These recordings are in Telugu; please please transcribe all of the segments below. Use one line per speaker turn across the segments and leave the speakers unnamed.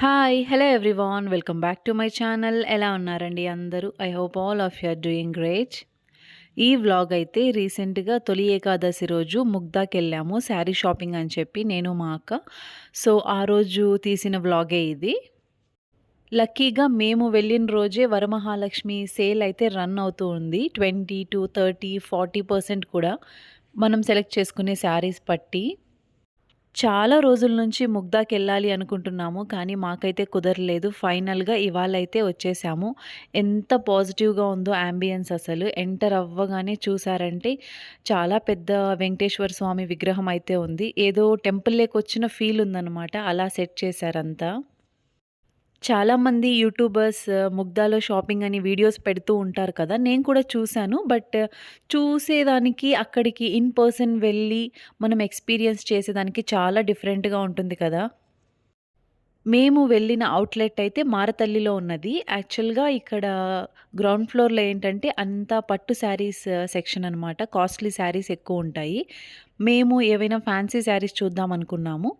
Hi! Hello everyone. Welcome back to my channel. ఎలా ఉన్నారండి అందరూ? I hope all of you're doing great. ఈ వ్లాగ్ అయితే రీసెంట్‌గా తొలి ఏకాదశి రోజు ముగ్దాకెళ్ళాము శారీ షాపింగ్ అని చెప్పి నేను, మా అక్క. సో, ఆ రోజు తీసిన వ్లాగే ఇది. లక్కీగా మేము వెళ్ళిన రోజే వరమహాలక్ష్మి సేల్ అయితే రన్ అవుతూ ఉంది. 20-30, 40% కూడా మనం సెలెక్ట్ చేసుకునే శారీస్ పట్టి చాలా రోజుల నుంచి ముగ్దాకెళ్ళాలి అనుకుంటున్నాము. కానీ మాకైతే కుదరలేదు. ఫైనల్‌గా ఇవాళైతే వచ్చేసాము. ఎంత పాజిటివ్‌గా ఉందో అంబియన్స్ అసలు. ఎంటర్ అవ్వగానే చూసారంటే చాలా పెద్ద వెంకటేశ్వర స్వామి విగ్రహం అయితే ఉంది. ఏదో టెంపుల్‌లోకొచ్చిన ఫీల్ ఉందనమాట. అలా సెట్ చేశారంతా. చాలామంది యూట్యూబర్స్ ముగ్ధాలో షాపింగ్ అని వీడియోస్ పెడుతూ ఉంటారు కదా! నేను కూడా చూశాను బట్ చూసేదానికి, అక్కడికి ఇన్ పర్సన్ వెళ్ళి మనం ఎక్స్‌పీరియన్స్ చేసేదానికి చాలా డిఫరెంట్‌గా ఉంటుంది కదా! మేము వెళ్ళిన అవుట్‌లెట్ అయితే మారతల్లిలో ఉన్నది. యాక్చువల్‌గా ఇక్కడ గ్రౌండ్ ఫ్లోర్‌లో ఏంటంటే అంతా పట్టు శారీస్ సెక్షన్ అనమాట. కాస్ట్‌లీ శారీస్ ఎక్కువ ఉంటాయి మేము ఏవైనా ఫ్యాన్సీ శారీస్ చూద్దాం అనుకున్నాము.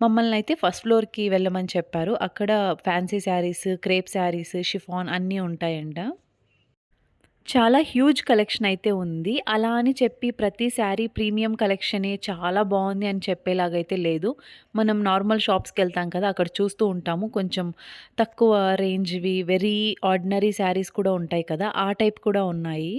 మమ్మల్ని అయితే ఫస్ట్ ఫ్లోర్‌కి వెళ్ళమని చెప్పారు. అక్కడ fancy saris, crepe saris, chiffon అన్నీ ఉంటాయంట. చాలా హ్యూజ్ కలెక్షన్ అయితే ఉంది. అలా అని చెప్పి ప్రతి శారీ ప్రీమియం కలెక్షనే చాలా బాగుంది అని చెప్పేలాగైతే లేదు. మనం నార్మల్ షాప్స్కి వెళ్తాం కదా! అక్కడ చూస్తూ ఉంటాము. కొంచెం తక్కువ రేంజ్‌వి వెరీ ఆర్డినరీ శారీస్ కూడా ఉంటాయి కదా! ఆ టైప్ కూడా ఉన్నాయి.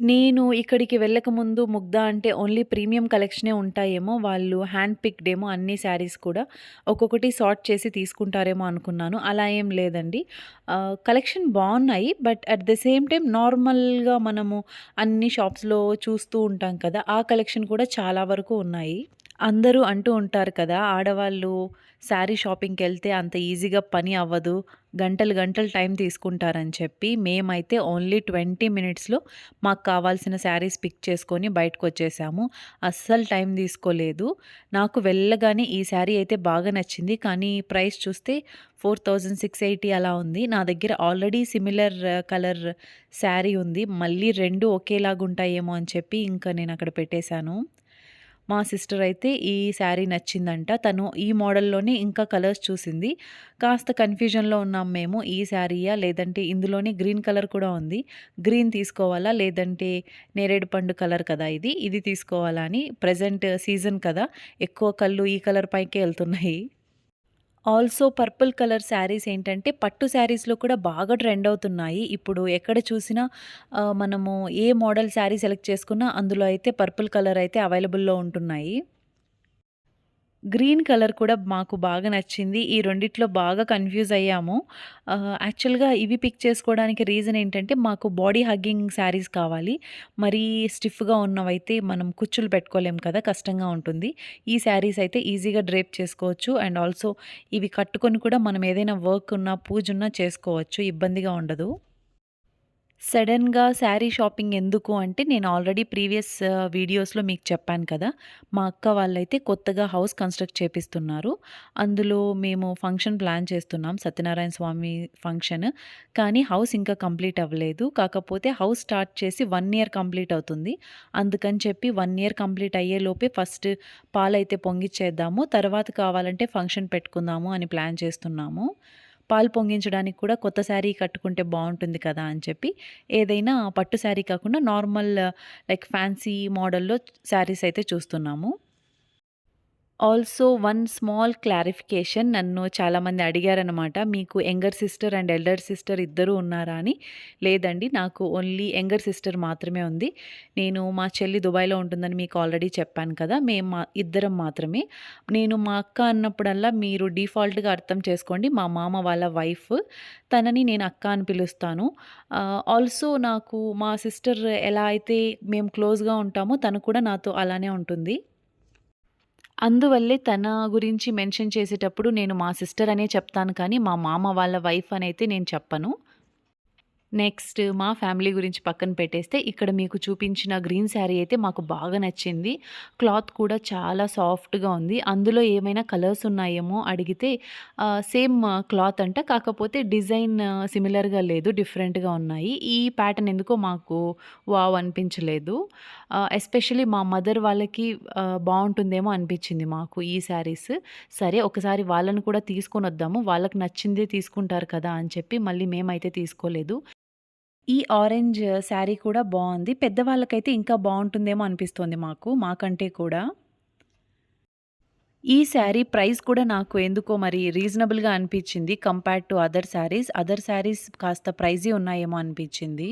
నేను ఇక్కడికి వెళ్ళకముందు ముగ్దా అంటే ఓన్లీ ప్రీమియం కలెక్షనే ఉంటాయేమో, వాళ్ళు హ్యాండ్ పిక్డ్ ఏమో అన్ని శారీస్ కూడా. ఒక్కొక్కటి సార్ట్ చేసి తీసుకుంటారేమో అనుకున్నాను. అలా ఏం లేదండి. కలెక్షన్ బాగున్నాయి but at the same time నార్మల్‌గా మనము అన్ని షాప్స్‌లో చూస్తూ ఉంటాం కదా! ఆ కలెక్షన్ కూడా చాలా వరకు ఉన్నాయి. అందరూ అంటూ ఉంటారు కదా! ఆడవాళ్ళు శారీ షాపింగ్‌కెళ్తే అంత ఈజీగా పని అవ్వదు. గంటలు గంటలు టైం తీసుకుంటారని చెప్పి. మేమైతే ఓన్లీ 20 మినిట్స్‌లో మాకు కావాల్సిన శారీస్ పిక్ చేసుకొని బయటకు వచ్చేసాము అస్సలు టైం తీసుకోలేదు. నాకు వెళ్ళగానే ఈ శారీ అయితే బాగా నచ్చింది. కానీ ప్రైస్ చూస్తే 4680 అలా ఉంది. నా దగ్గర ఆల్రెడీ సిమిలర్ కలర్ శారీ ఉంది. మళ్ళీ రెండు ఒకేలాగా ఉంటాయేమో అని చెప్పి ఇంకా నేను అక్కడ పెట్టేశాను. మా సిస్టర్ అయితే ఈ శారీ నచ్చిందంట. తను ఈ మోడల్‌లోనే ఇంకా కలర్స్ చూసింది. కాస్త కన్‌ఫ్యూజన్‌లో ఉన్నాం మేము. ఈ శారీయా? లేదంటే ఇందులోనే గ్రీన్ కలర్ కూడా ఉంది. గ్రీన్ తీసుకోవాలా? లేదంటే నేరేడు పండు కలర్ కదా ఇది. ఇది తీసుకోవాలా అని. ప్రజెంట్ సీజన్ కదా! ఎక్కువ కళ్ళు ఈ కలర్ పైకే వెళ్తున్నాయి ఆల్సో పర్పుల్ కలర్ శారీస్ ఏంటంటే పట్టు శారీస్‌లో కూడా బాగా ట్రెండ్ అవుతున్నాయి. ఇప్పుడు ఎక్కడ చూసినా మనము ఏ మోడల్ శారీ సెలెక్ట్ చేసుకున్నా అందులో అయితే పర్పుల్ కలర్ అయితే అవైలబుల్‌లో ఉంటున్నాయి. గ్రీన్ కలర్ కూడా మాకు బాగా నచ్చింది. ఈ రెండిట్లో బాగా కన్‌ఫ్యూజ్ అయ్యాము. యాక్చువల్‌గా ఇవి పిక్ చేసుకోవడానికి రీజన్ ఏంటంటే మాకు బాడీ హగ్గింగ్ శారీస్ కావాలి. మరీ స్టిఫ్‌గా ఉన్నవైతే మనం కుచ్చులు పెట్టుకోలేం కదా! కష్టంగా ఉంటుంది. ఈ శారీస్ అయితే ఈజీగా డ్రేప్ చేసుకోవచ్చు. అండ్ ఆల్సో ఇవి కట్టుకొని కూడా మనం ఏదైనా వర్క్ ఉన్నా, పూజున్నా చేసుకోవచ్చు. ఇబ్బందిగా ఉండదు. సడన్గా శారీ షాపింగ్ ఎందుకు అంటే నేను ఆల్రెడీ ప్రీవియస్ వీడియోస్‌లో మీకు చెప్పాను కదా! మా అక్క వాళ్ళైతే కొత్తగా హౌస్ కన్‌స్ట్రక్ట్ చేపిస్తున్నారు. అందులో మేము ఫంక్షన్ ప్లాన్ చేస్తున్నాం. సత్యనారాయణ స్వామి ఫంక్షన్. కానీ హౌస్ ఇంకా కంప్లీట్ అవ్వలేదు. కాకపోతే హౌస్ స్టార్ట్ చేసి వన్ ఇయర్ కంప్లీట్ అవుతుంది. అందుకని చెప్పి వన్ ఇయర్ కంప్లీట్ అయ్యేలోపే ఫస్ట్ పాలైతే పొంగిచ్చేద్దాము. తర్వాత కావాలంటే ఫంక్షన్ పెట్టుకుందాము అని ప్లాన్ చేస్తున్నాము. పాలు పొంగించడానికి కూడా కొత్త శారీ కట్టుకుంటే బాగుంటుంది కదా! అని చెప్పి ఏదైనా పట్టు శారీ కాకుండా నార్మల్ లైక్ ఫ్యాన్సీ మోడల్‌లో శారీస్ అయితే చూస్తున్నాము. ఆల్సో వన్ స్మాల్ క్లారిఫికేషన్ నన్ను చాలామంది అడిగారనమాట. మీకు younger sister and elder sister ఇద్దరూ ఉన్నారా అని. లేదండి. నాకు ఓన్లీ యంగర్ సిస్టర్ మాత్రమే ఉంది. నేను మా చెల్లి దుబాయ్‌లో ఉంటుందని మీకు ఆల్రెడీ చెప్పాను కదా! మేము మా ఇద్దరం మాత్రమే. నేను మా అక్క అన్నప్పుడల్లా మీరు డిఫాల్ట్‌గా అర్థం చేసుకోండి. మా మామ వాళ్ళ వైఫ్. తనని నేను అక్క అని పిలుస్తాను. ఆల్సో నాకు మా సిస్టర్ ఎలా అయితే మేము క్లోజ్‌గా ఉంటామో తను కూడా నాతో అలానే ఉంటుంది. అందువల్లే తన గురించి మెన్షన్ చేసేటప్పుడు నేను మా సిస్టర్ అనే చెప్తాను కానీ మా మామ వాళ్ళ వైఫ్ అనైతే నేను చెప్పను. నెక్స్ట్ మా ఫ్యామిలీ గురించి పక్కన పెట్టేస్తే ఇక్కడ మీకు చూపించిన గ్రీన్ శారీ అయితే మాకు బాగా నచ్చింది. క్లాత్ కూడా చాలా సాఫ్ట్గా ఉంది. అందులో ఏమైనా కలర్స్ ఉన్నాయేమో అడిగితే సేమ్ క్లాత్ అంట. కాకపోతే డిజైన్ సిమిలర్గా లేదు డిఫరెంట్గా ఉన్నాయి. ఈ ప్యాటర్న్ ఎందుకో మాకు వావ్ అనిపించలేదు. ఎస్పెషలీ మా మదర్ వాళ్ళకి బాగుంటుందేమో అనిపించింది మాకు ఈ శారీస్. సరే ఒకసారి వాళ్ళని కూడా తీసుకొని వద్దాము. వాళ్ళకి నచ్చిందే తీసుకుంటారు కదా అని చెప్పి మళ్ళీ మేమైతే తీసుకోలేదు. ఈ ఆరెంజ్ శారీ కూడా బాగుంది పెద్దవాళ్ళకైతే ఇంకా బాగుంటుందేమో అనిపిస్తోంది మాకు. మాకంటే కూడా. ఈ శారీ ప్రైస్ కూడా నాకు ఎందుకో మరి రీజనబుల్‌గా అనిపించింది compared to other saris. Other saris కాస్త ప్రైజీ ఉన్నాయేమో అనిపించింది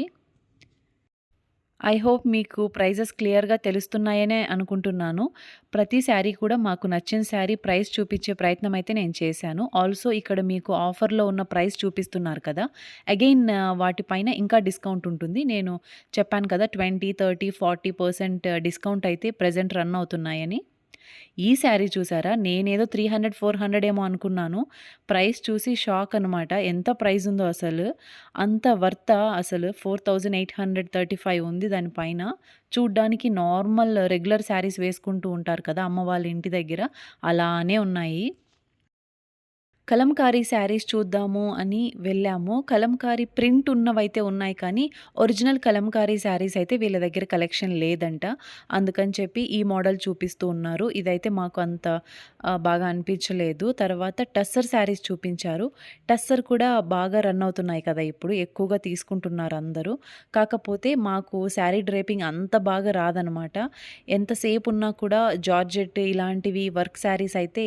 ఐ హోప్ మీకు ప్రైజెస్ క్లియర్‌గా తెలుస్తున్నాయనే అనుకుంటున్నాను. ప్రతి శారీ కూడా మాకు నచ్చిన శారీ ప్రైస్ చూపించే ప్రయత్నం అయితే నేను చేశాను. ఆల్సో ఇక్కడ మీకు ఆఫర్‌లో ఉన్న ప్రైస్ చూపిస్తున్నారు కదా! అగైన్ వాటిపైన ఇంకా డిస్కౌంట్ ఉంటుంది. నేను చెప్పాను కదా! 20, 30, 40% డిస్కౌంట్ అయితే ప్రెజెంట్ రన్ అవుతున్నాయని. ఈ శారీ చూసారా? నేనేదో 300, 400 ఏమో అనుకున్నాను. ప్రైస్ చూసి షాక్ అనమాట. ఎంత ప్రైస్ ఉందో అసలు. అంత వర్త అసలు 4835 ఉంది దానిపైన చూడ్డానికి నార్మల్ రెగ్యులర్ శారీస్ వేసుకుంటూ ఉంటారు కదా! అమ్మ వాళ్ళ ఇంటి దగ్గర అలానే ఉన్నాయి. కలంకారీ శారీస్ చూద్దాము అని వెళ్ళాము. కలంకారీ ప్రింట్ ఉన్నవైతే ఉన్నాయి కానీ, ఒరిజినల్ కలంకారీ శారీస్ అయితే వీళ్ళ దగ్గర కలెక్షన్ లేదంట. అందుకని చెప్పి ఈ మోడల్ చూపిస్తూ ఉన్నారు. ఇదైతే మాకు అంత బాగా అనిపించలేదు. తర్వాత టస్సర్ శారీస్ చూపించారు. టస్సర్ కూడా బాగా రన్ అవుతున్నాయి కదా ఇప్పుడు. ఎక్కువగా తీసుకుంటున్నారు అందరూ. కాకపోతే మాకు శారీ డ్రేపింగ్ అంత బాగా రాదనమాట. ఎంతసేపు ఉన్నా కూడా జార్జెట్ ఇలాంటివి వర్క్ శారీస్ అయితే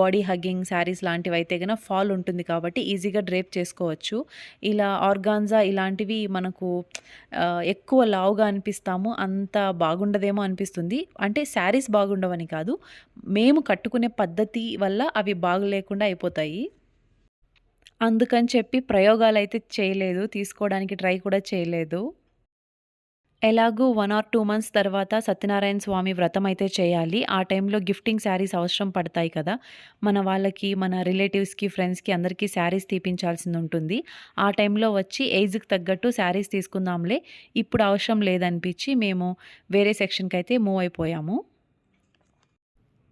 బాడీ హగ్గింగ్ శారీస్ అయితే దగ్గర ఫాల్ ఉంటుంది కాబట్టి ఈజీగా డ్రేప్ చేసుకోవచ్చు. ఇలా ఆర్గాన్జా ఇలాంటివి మనకు ఎక్కువ లావుగా అనిపిస్తాము అంత బాగుండదేమో అనిపిస్తుంది. అంటే శారీస్ బాగుండవని కాదు మేము కట్టుకునే పద్ధతి వల్ల అవి బాగలేకుండా అయిపోతాయి. అందుకని చెప్పి ప్రయోగాలు అయితే చేయలేదు తీసుకోవడానికి ట్రై కూడా చేయలేదు. ఎలాగూ వన్ ఆర్ టూ మంత్స్ తర్వాత సత్యనారాయణ స్వామి వ్రతం అయితే చేయాలి. ఆ టైంలో గిఫ్టింగ్ శారీస్ అవసరం పడతాయి కదా! మన వాళ్ళకి, మన రిలేటివ్స్‌కి, ఫ్రెండ్స్‌కి అందరికీ శారీస్ ఉంటుంది ఆ టైంలో వచ్చి ఏజ్‌కి తగ్గట్టు శారీస్ తీసుకుందాంలే, ఇప్పుడు అవసరం లేదనిపించి మేము వేరే సెక్షన్కి అయితే మూవ్ అయిపోయాము.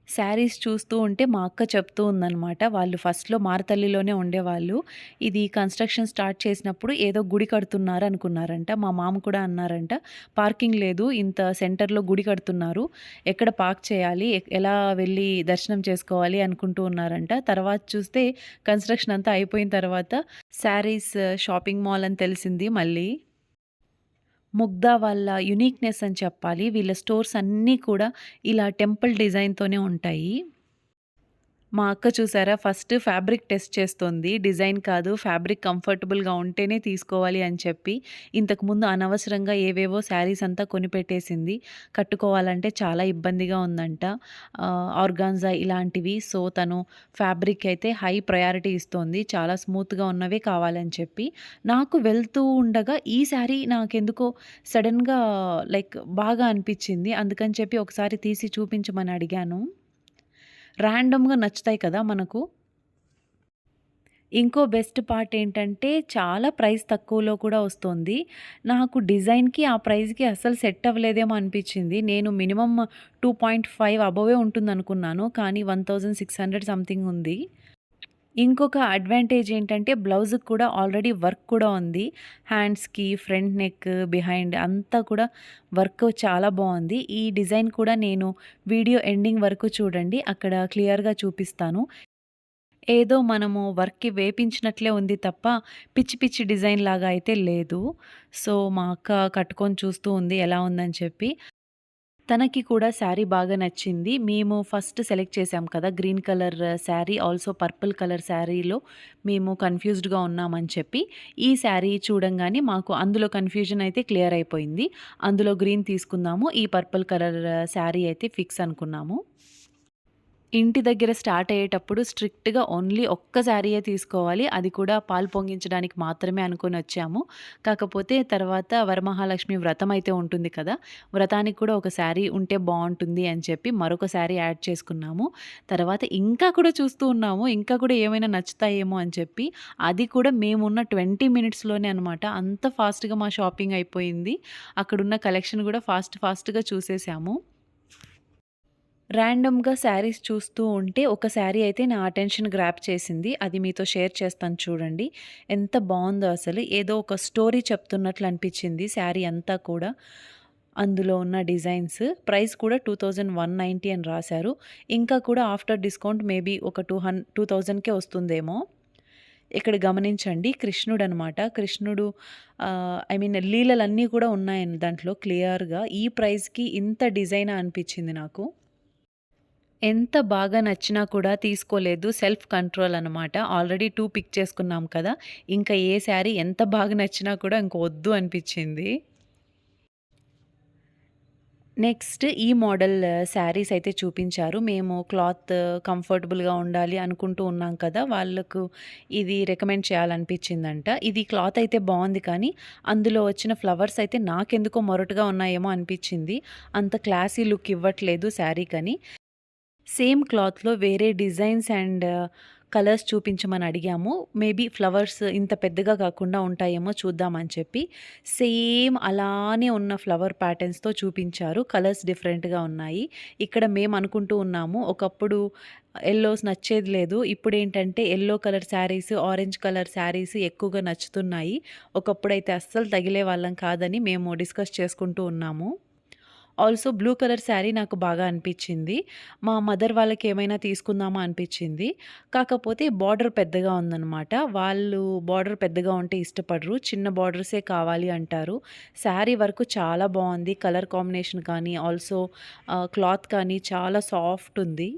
శారీస్ చూస్తూ ఉంటే మా అక్క చెప్తూ ఉందనమాట. వాళ్ళు ఫస్ట్‌లో మారతల్లిలోనే ఉండేవాళ్ళు. ఇది కన్‌స్ట్రక్షన్ స్టార్ట్ చేసినప్పుడు ఏదో గుడి కడుతున్నారు అనుకున్నారంట. మా మామ కూడా అన్నారంట. పార్కింగ్ లేదు. ఇంత సెంటర్‌లో గుడి కడుతున్నారు. ఎక్కడ పార్క్ చేయాలి? ఎలా వెళ్ళి దర్శనం చేసుకోవాలి? అనుకుంటూ ఉన్నారంట. తర్వాత చూస్తే కన్‌స్ట్రక్షన్ అంతా అయిపోయిన తర్వాత శారీస్ షాపింగ్ మాల్ అని తెలిసింది మళ్ళీ. ముగ్ధా వాళ్ళ యునీక్‌నెస్ అని చెప్పాలి. వీళ్ళ స్టోర్స్ అన్నీ కూడా ఇలా టెంపుల్ డిజైన్‌తోనే ఉంటాయి. మా అక్క చూసారా ఫస్ట్ ఫ్యాబ్రిక్ టెస్ట్ చేస్తుంది. డిజైన్ కాదు ఫ్యాబ్రిక్ కంఫర్టబుల్‌గా ఉంటేనే తీసుకోవాలి అని చెప్పి. ఇంతకుముందు అనవసరంగా ఏవేవో శారీస్ అంతా కొనిపెట్టేసింది. కట్టుకోవాలంటే చాలా ఇబ్బందిగా ఉందంట. ఆర్గాన్జా ఇలాంటివి. సో, తను ఫ్యాబ్రిక్ అయితే హై ప్రయారిటీ ఇస్తోంది. చాలా స్మూత్‌గా ఉన్నవే కావాలని చెప్పి. నాకు వెళ్తూ ఉండగా ఈ శారీ నాకెందుకో సడన్గా లైక్ బాగా అనిపించింది. అందుకని చెప్పి ఒకసారి తీసి చూపించమని అడిగాను. ర్యాండమ్‌గా నచ్చుతాయి కదా మనకు. ఇంకో బెస్ట్ పార్ట్ ఏంటంటే చాలా ప్రైస్ తక్కువలో కూడా వస్తుంది. నాకు డిజైన్‌కి, ఆ ప్రైస్‌కి అసలు సెట్ అవ్వలేదేమో అనిపించింది. నేను మినిమమ్ 2.5 అబోవే ఉంటుంది అనుకున్నాను కానీ 1600 సంథింగ్ ఉంది. ఇంకొక అడ్వాంటేజ్ ఏంటంటే బ్లౌజ్‌కి కూడా ఆల్రెడీ వర్క్ కూడా ఉంది. హ్యాండ్స్‌కి, ఫ్రంట్ నెక్, బిహైండ్ అంతా కూడా వర్క్ చాలా బాగుంది. ఈ డిజైన్ కూడా నేను వీడియో ఎండింగ్ వరకు చూడండి. అక్కడ క్లియర్‌గా చూపిస్తాను. ఏదో మనము వర్క్‌కి వేపించినట్లే ఉంది తప్ప పిచ్చి పిచ్చి డిజైన్ లాగా అయితే లేదు. సో, మా అక్క కట్టుకొని చూస్తూ ఉంది ఎలా ఉందని చెప్పి. తనకి కూడా శారీ బాగా నచ్చింది. మేము ఫస్ట్ సెలెక్ట్ చేసాం కదా! Green colour sari also purple colour శారీలో మేము కన్‌ఫ్యూజ్డ్‌గా ఉన్నామని చెప్పి, ఈ శారీ చూడంగానే మాకు అందులో కన్‌ఫ్యూజన్ అయితే క్లియర్ అయిపోయింది. అందులో గ్రీన్ తీసుకుందాము. ఈ పర్పుల్ కలర్ శారీ అయితే ఫిక్స్ అనుకున్నాము. ఇంటి దగ్గర స్టార్ట్ అయ్యేటప్పుడు స్ట్రిక్ట్‌గా ఓన్లీ ఒక్క శారీయే తీసుకోవాలి. అది కూడా పాలు పొంగించడానికి మాత్రమే అనుకొని వచ్చాము. కాకపోతే తర్వాత వరమహాలక్ష్మి వ్రతం అయితే ఉంటుంది కదా! వ్రతానికి కూడా ఒక శారీ ఉంటే బాగుంటుంది అని చెప్పి మరొక శారీ యాడ్ చేసుకున్నాము. తర్వాత ఇంకా కూడా చూస్తూ ఉన్నాము. ఇంకా కూడా ఏమైనా నచ్చుతాయేమో అని చెప్పి. అది కూడా మేమున్న 20 మినిట్స్‌లోనే అనమాట. అంత ఫాస్ట్‌గా మా షాపింగ్ అయిపోయింది. అక్కడున్న కలెక్షన్ కూడా ఫాస్ట్ ఫాస్ట్‌గా చూసేసాము. ర్యాండమ్‌గా శారీస్ చూస్తూ ఉంటే ఒక శారీ అయితే నా అటెన్షన్ గ్రాప్ చేసింది. అది మీతో షేర్ చేస్తాను చూడండి. ఎంత బాగుందో అసలు. ఏదో ఒక స్టోరీ చెప్తున్నట్లు అనిపించింది శారీ అంతా కూడా. అందులో ఉన్న డిజైన్స్. ప్రైస్ కూడా 2190 అని రాశారు. ఇంకా కూడా ఆఫ్టర్ డిస్కౌంట్ మేబీ ఒక టూ హన్ 2000కే వస్తుందేమో. ఇక్కడ గమనించండి కృష్ణుడు అనమాట కృష్ణుడు ఐ మీన్ లీలలన్నీ కూడా ఉన్నాయి దాంట్లో క్లియర్‌గా. ఈ ప్రైస్‌కి ఇంత డిజైన్ అనిపించింది నాకు. ఎంత బాగా నచ్చినా కూడా తీసుకోలేదు. సెల్ఫ్ కంట్రోల్ అనమాట. ఆల్రెడీ టూ పిక్ చేసుకున్నాం కదా! ఇంకా ఏ శారీ ఎంత బాగా నచ్చినా కూడా ఇంక వద్దు అనిపించింది. నెక్స్ట్ ఈ మోడల్ శారీస్ అయితే చూపించారు. మేము క్లాత్ కంఫర్టబుల్‌గా ఉండాలి అనుకుంటూ ఉన్నాం కదా! వాళ్ళకు ఇది రికమెండ్ చేయాలనిపించిందంట. ఇది క్లాత్ అయితే బాగుంది కానీ, అందులో వచ్చిన ఫ్లవర్స్ అయితే నాకెందుకో మొరటుగా ఉన్నాయేమో అనిపించింది. అంత క్లాసీ లుక్ ఇవ్వట్లేదు శారీకని. సేమ్ క్లాత్‌లో వేరే డిజైన్స్ అండ్ కలర్స్ చూపించమని అడిగాము. మేబీ ఫ్లవర్స్ ఇంత పెద్దగా కాకుండా ఉంటాయేమో చూద్దామని చెప్పి, సేమ్ అలానే ఉన్న ఫ్లవర్ ప్యాటర్న్స్‌తో చూపించారు. కలర్స్ డిఫరెంట్‌గా ఉన్నాయి. ఇక్కడ మేము అనుకుంటూ ఉన్నాము. ఒకప్పుడు ఎల్లోస్ నచ్చేది లేదు. ఇప్పుడు ఏంటంటే yellow colour saris, orange colour saris ఎక్కువగా నచ్చుతున్నాయి. ఒకప్పుడైతే అస్సలు తగిలే వాళ్ళం కాదని మేము డిస్కస్ చేసుకుంటూ ఉన్నాము. ఆల్సో బ్లూ కలర్ శారీ నాకు బాగా అనిపించింది. మా మదర్ వాళ్ళకి ఏమైనా తీసుకుందామా అనిపించింది. కాకపోతే బార్డర్ పెద్దగా ఉందనమాట. వాళ్ళు బార్డర్ పెద్దగా ఉంటే ఇష్టపడరు. చిన్న బార్డర్సే కావాలి అంటారు. శారీ వరకు చాలా బాగుంది కలర్ కాంబినేషన్ కానీ, ఆల్సో క్లాత్ కానీ చాలా సాఫ్ట్ ఉంది.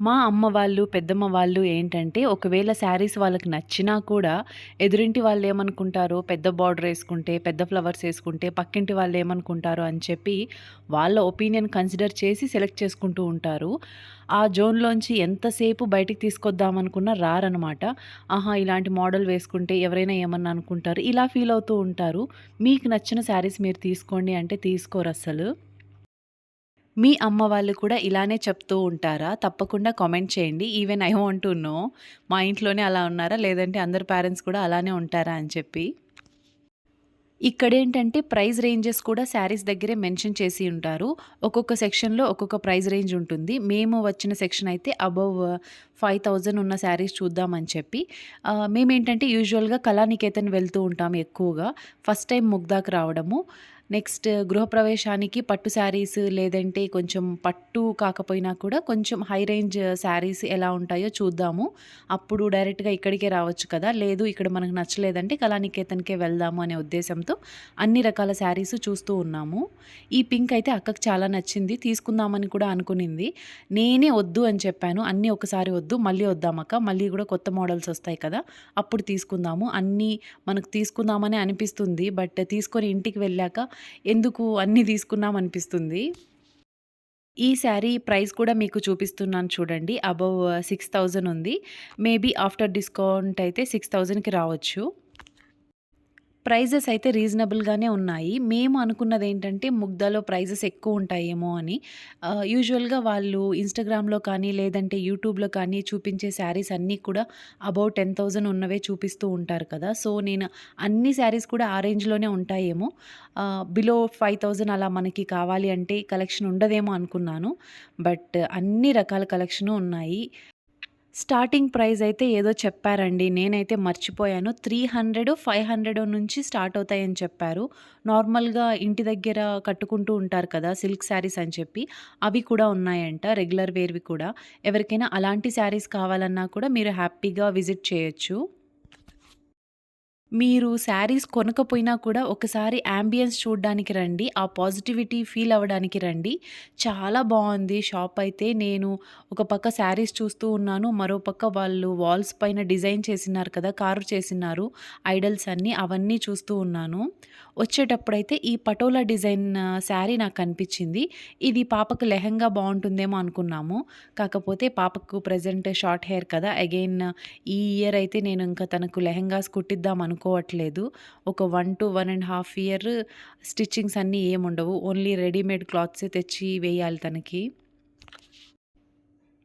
మా అమ్మ వాళ్ళు, పెద్దమ్మ వాళ్ళు ఏంటంటే ఒకవేళ శారీస్ వాళ్ళకి నచ్చినా కూడా ఎదురింటి వాళ్ళు ఏమనుకుంటారో పెద్ద బార్డర్ వేసుకుంటే పెద్ద ఫ్లవర్స్ వేసుకుంటే పక్కింటి వాళ్ళు ఏమనుకుంటారో అని చెప్పి వాళ్ళ ఒపీనియన్ కన్సిడర్ చేసి సెలెక్ట్ చేసుకుంటూ ఉంటారు. ఆ జోన్‌లోంచి ఎంతసేపు బయటికి తీసుకొద్దామనుకున్నా రారనమాట. ఆహా! ఇలాంటి మోడల్ వేసుకుంటే ఎవరైనా ఏమన్నా అనుకుంటారు. ఇలా ఫీల్ అవుతూ ఉంటారు. మీకు నచ్చిన శారీస్ మీరు తీసుకోండి అంటే తీసుకోరు అసలు మీ అమ్మ వాళ్ళు కూడా ఇలానే చెప్తూ ఉంటారా? తప్పకుండా కామెంట్ చేయండి. Even I want to know మా ఇంట్లోనే అలా ఉన్నారా? లేదంటే అందరి పేరెంట్స్ కూడా అలానే ఉంటారా అని చెప్పి. ఇక్కడేంటంటే ప్రైస్ రేంజెస్ కూడా శారీస్ దగ్గరే మెన్షన్ చేసి ఉంటారు. ఒక్కొక్క సెక్షన్‌లో ఒక్కొక్క ప్రైస్ రేంజ్ ఉంటుంది. మేము వచ్చిన సెక్షన్ అయితే అబోవ్ 5000 ఉన్న శారీస్ చూద్దామని చెప్పి మేమేంటంటే యూజువల్‌గా కళానికేతన్ వెళ్తూ ఉంటాం ఎక్కువగా. ఫస్ట్ టైం ముగ్దాకు రావడము. నెక్స్ట్ గృహప్రవేశానికి పట్టు శారీస్ లేదంటే కొంచెం పట్టు కాకపోయినా కూడా కొంచెం హై రేంజ్ శారీస్ ఎలా ఉంటాయో చూద్దాము. అప్పుడు డైరెక్ట్‌గా ఇక్కడికే రావచ్చు కదా! లేదు ఇక్కడ మనకు నచ్చలేదంటే కళానికేతన్‌కే వెళ్దాము అనే ఉద్దేశంతో అన్ని రకాల శారీస్ చూస్తూ ఉన్నాము. ఈ పింక్ అయితే అక్కకు చాలా నచ్చింది. తీసుకుందామని కూడా అనుకునింది. నేనే వద్దు అని చెప్పాను. అన్నీ ఒకసారి వద్దు మళ్ళీ వద్దామక్క. మళ్ళీ కూడా కొత్త మోడల్స్ వస్తాయి కదా! అప్పుడు తీసుకుందాము. అన్నీ మనకు తీసుకుందామనే అనిపిస్తుంది. బట్ తీసుకొని ఇంటికి వెళ్ళాక ఎందుకు అన్నీ తీసుకున్నాం అనిపిస్తుంది. ఈ శారీ ప్రైస్ కూడా మీకు చూపిస్తున్నాను చూడండి. అబోవ్ 6000 uh, ఉంది. మేబీ ఆఫ్టర్ డిస్కౌంట్ అయితే 6000కి రావచ్చు. ప్రైజెస్ అయితే రీజనబుల్‌గానే ఉన్నాయి. మేము అనుకున్నదేంటంటే ముగ్ధాలో ప్రైజెస్ ఎక్కువ ఉంటాయేమో అని. యూజువల్‌గా వాళ్ళు ఇన్‌స్టాగ్రామ్‌లో కానీ, లేదంటే యూట్యూబ్‌లో కానీ చూపించే శారీస్ అన్నీ కూడా అబౌట్ టెన్ థౌజండ్ ఉన్నవే చూపిస్తూ ఉంటారు కదా! సో, నేను అన్ని శారీస్ కూడా ఆ రేంజ్‌లోనే ఉంటాయేమో బిలో ఫైవ్ థౌజండ్ అలా మనకి కావాలి అంటే కలెక్షన్ ఉండదేమో అనుకున్నాను. బట్ అన్ని రకాల కలెక్షను ఉన్నాయి. స్టార్టింగ్ ప్రైస్ అయితే ఏదో చెప్పారండి. నేనైతే మర్చిపోయాను. 300, 500 నుంచి స్టార్ట్ అవుతాయని చెప్పారు. నార్మల్‌గా ఇంటి దగ్గర కట్టుకుంటూ ఉంటారు కదా! సిల్క్ శారీస్ అని చెప్పి. అవి కూడా ఉన్నాయంట. రెగ్యులర్ వేర్‌వి కూడా. ఎవరికైనా అలాంటి శారీస్ కావాలన్నా కూడా మీరు హ్యాపీగా విజిట్ చేయొచ్చు. మీరు శారీస్ కొనకపోయినా కూడా ఒకసారి యాంబియన్స్ చూడడానికి రండి. ఆ పాజిటివిటీ ఫీల్ అవ్వడానికి రండి. చాలా బాగుంది షాప్ అయితే. నేను ఒక పక్క శారీస్ చూస్తూ ఉన్నాను. మరో పక్క వాళ్ళు వాల్స్ పైన డిజైన్ చేసినారు కదా! కారు చేసినారు ఐడల్స్ అన్నీ. అవన్నీ చూస్తూ ఉన్నాను. వచ్చేటప్పుడైతే ఈ పటోలా డిజైన్ శారీ నాకు కనిపించింది. ఇది పాపకు లెహెంగా బాగుంటుందేమో అనుకున్నాము. కాకపోతే పాపకు ప్రజెంట్ షార్ట్ హెయిర్ కదా! అగైన్ ఈ ఇయర్ అయితే నేను ఇంకా తనకు లెహంగాస్ కుట్టిద్దాం అనుకోవట్లేదు. ఒక 1 1 ½ ఇయర్ స్టిచ్చింగ్స్ అన్నీ ఏముండవు. ఓన్లీ రెడీమేడ్ క్లాత్సే తెచ్చి వేయాలి తనకి.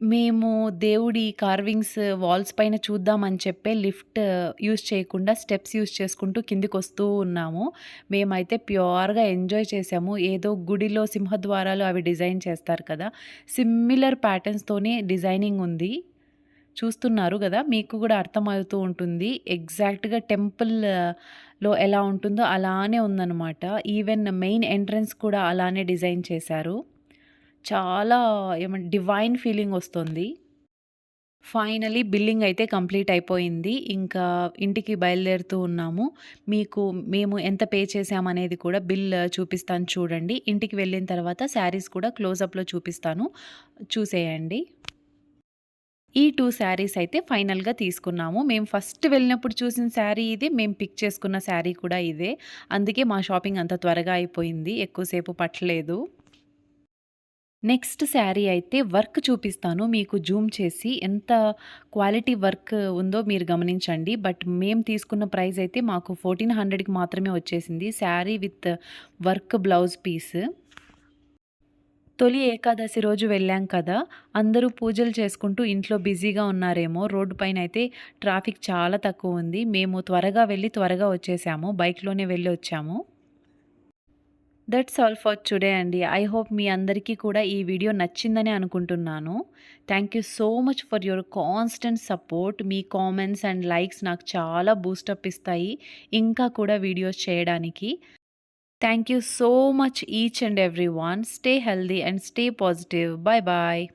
మేము దేవుడి కార్వింగ్స్ వాల్స్ పైన చూద్దామని చెప్పే లిఫ్ట్ యూజ్ చేయకుండా స్టెప్స్ యూజ్ చేసుకుంటూ కిందికి వస్తూ ఉన్నాము. మేమైతే ప్యూర్‌గా ఎంజాయ్ చేసాము. ఏదో గుడిలో సింహద్వారాలు అవి డిజైన్ చేస్తారు కదా! సిమిలర్ ప్యాటర్న్స్‌తోనే డిజైనింగ్ ఉంది. చూస్తున్నారు కదా మీకు కూడా అర్థమవుతూ ఉంటుంది. ఎగ్జాక్ట్‌గా టెంపుల్‌లో ఎలా ఉంటుందో అలానే ఉందనమాట. ఈవెన్ మెయిన్ ఎంట్రన్స్ కూడా అలానే డిజైన్ చేశారు. చాలా ఏమంటే డివైన్ ఫీలింగ్ వస్తుంది. ఫైనలీ బిల్లింగ్ అయితే కంప్లీట్ అయిపోయింది. ఇంకా ఇంటికి బయలుదేరుతూ ఉన్నాము. మీకు మేము ఎంత పే చేశామనేది కూడా బిల్ చూపిస్తాను చూడండి. ఇంటికి వెళ్ళిన తర్వాత శారీస్ కూడా క్లోజప్‌లో చూపిస్తాను. చూసేయండి. ఈ టూ శారీస్ అయితే ఫైనల్‌గా తీసుకున్నాము. మేము ఫస్ట్ వెళ్ళినప్పుడు చూసిన శారీ ఇదే. మేము పిక్ చేసుకున్న శారీ కూడా ఇదే. అందుకే మా షాపింగ్ అంత త్వరగా అయిపోయింది. ఎక్కువసేపు పట్టలేదు. నెక్స్ట్ శారీ అయితే వర్క్ చూపిస్తాను. మీకు జూమ్ చేసి ఎంత క్వాలిటీ వర్క్ ఉందో మీరు గమనించండి. బట్ మేము తీసుకున్న ప్రైస్ అయితే మాకు 1400కి మాత్రమే వచ్చేసింది. Sari with work blouse piece. Tholi Ekadashi రోజు వెళ్ళాం కదా! అందరూ పూజలు చేసుకుంటూ ఇంట్లో బిజీగా ఉన్నారేమో. రోడ్డు పైన అయితే ట్రాఫిక్ చాలా తక్కువ ఉంది. మేము త్వరగా వెళ్ళి త్వరగా వచ్చేసాము. బైక్‌లోనే వెళ్ళి వచ్చాము. దట్స్ ఆల్ ఫర్ టుడే అండి. ఐ హోప్ మీ అందరికీ కూడా ఈ వీడియో నచ్చిందని అనుకుంటున్నాను. Thank you so much for your constant support. Me comments and likes నాకు చాలా బూస్టప్ ఇస్తాయి. ఇంకా కూడా వీడియోస్ చేయడానికి. Thank you so much, each and everyone. Stay healthy and stay positive. Bye bye.